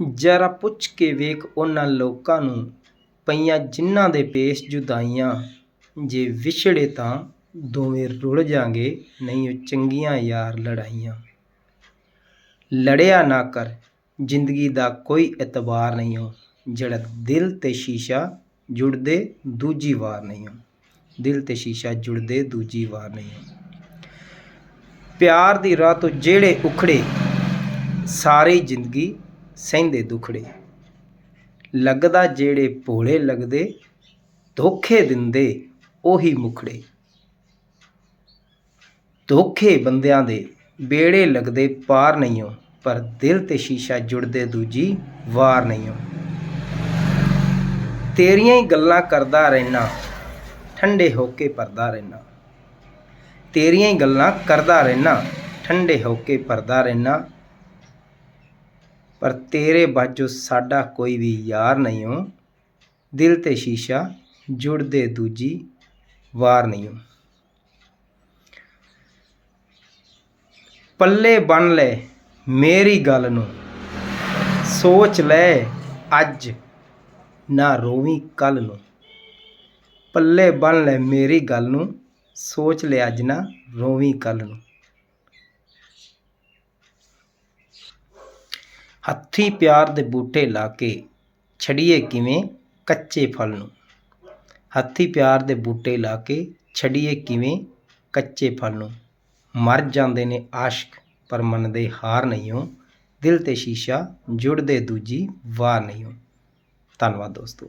ਜਰਾ ਪੁੱਛ ਕੇ ਵੇਖ ਉਹਨਾਂ ਲੋਕਾਂ ਨੂੰ, ਪਈਆਂ ਜਿਨ੍ਹਾਂ ਦੇ ਪੇਸ਼ ਜੁਦਾਈਆਂ, ਜੇ ਵਿਛੜੇ ਤਾਂ ਦੋਵੇਂ ਰੁੱਲ ਜਾਂਗੇ ਨਹੀਂ ਉਹ ਚੰਗੀਆਂ ਯਾਰ ਲੜਾਈਆਂ। ਲੜਿਆ ਨਾ ਕਰ, ਜ਼ਿੰਦਗੀ ਦਾ ਕੋਈ ਇਤਬਾਰ ਨਹੀਂ ਹੋ ਜਿਹੜਾ ਦਿਲ ਤੇ ਸ਼ੀਸ਼ਾ ਜੁੜਦੇ ਦੂਜੀ ਵਾਰ ਨਹੀਂ ਹੋ ਦਿਲ ਤੇ ਸ਼ੀਸ਼ਾ ਜੁੜਦੇ ਦੂਜੀ ਵਾਰ ਨਹੀਂ ਹੋ ਪਿਆਰ ਦੀ ਰਾਹ ਤੋਂ ਜਿਹੜੇ ਉਖੜੇ, ਸਾਰੀ ਜ਼ਿੰਦਗੀ ਸਹਿੰਦੇ ਦੁਖੜੇ। ਲੱਗਦਾ ਜਿਹੜੇ ਭੋਲੇ ਲੱਗਦੇ, ਧੋਖੇ ਦਿੰਦੇ ਉਹੀ ਮੁਖੜੇ। ਧੋਖੇ ਬੰਦਿਆਂ ਦੇ ਬੇੜੇ ਲੱਗਦੇ ਪਾਰ ਨਹੀਂ ਹੋ ਪਰ ਦਿਲ ਤੇ ਸ਼ੀਸ਼ਾ ਜੁੜਦੇ ਦੂਜੀ ਵਾਰ ਨਹੀਂ ਹੋ ਤੇਰੀਆਂ ਹੀ ਗੱਲਾਂ ਕਰਦਾ ਰਹਿਣਾ, ਠੰਡੇ ਹੋ ਕੇ ਪਰਦਾ ਰਹਿਣਾ। ਤੇਰੀਆਂ ਹੀ ਗੱਲਾਂ ਕਰਦਾ ਰਹਿਣਾ, ਠੰਡੇ ਹੋ ਕੇ ਪਰਦਾ ਰਹਿਣਾ ਪਰ ਤੇਰੇ ਬਾਝੋਂ ਸਾਡਾ ਕੋਈ ਵੀ ਯਾਰ ਨਹੀਂ ਹੋ ਦਿਲ ਤੇ ਸ਼ੀਸ਼ਾ ਜੁੜਦੇ ਦੂਜੀ ਵਾਰ ਨਹੀਂ ਹੋ ਪੱਲੇ ਬੰਨ ਲੈ ਮੇਰੀ ਗੱਲ ਨੂੰ। ਸੋਚ ਲੈ ਅੱਜ, ਨਾ ਰੋਵੀਂ ਕੱਲ ਨੂੰ। ਪੱਲੇ ਬੰਨ ਲੈ ਮੇਰੀ ਗੱਲ ਨੂੰ। ਸੋਚ ਲੈ ਅੱਜ, ਨਾ ਰੋਵੀਂ ਕੱਲ ਨੂੰ। ਹੱਥੀਂ ਪਿਆਰ ਦੇ ਬੂਟੇ ਲਾ ਕੇ ਛੜੀਏ ਕਿਵੇਂ ਕੱਚੇ ਫਲ ਨੂੰ? ਹੱਥੀਂ ਪਿਆਰ ਦੇ ਬੂਟੇ ਲਾ ਕੇ ਛੜੀਏ ਕਿਵੇਂ ਕੱਚੇ ਫਲ ਨੂੰ? ਮਰ ਜਾਂਦੇ ਨੇ ਆਸ਼ਕ, ਪਰ ਮੰਨਦੇ ਹਾਰ ਨਹੀਂ ਹੋ। ਦਿਲ ਤੇ ਸ਼ੀਸ਼ਾ ਜੁੜਦੇ ਦੂਜੀ ਵਾਰ ਨਹੀਂ ਹੋ। ਧੰਨਵਾਦ ਦੋਸਤੋ।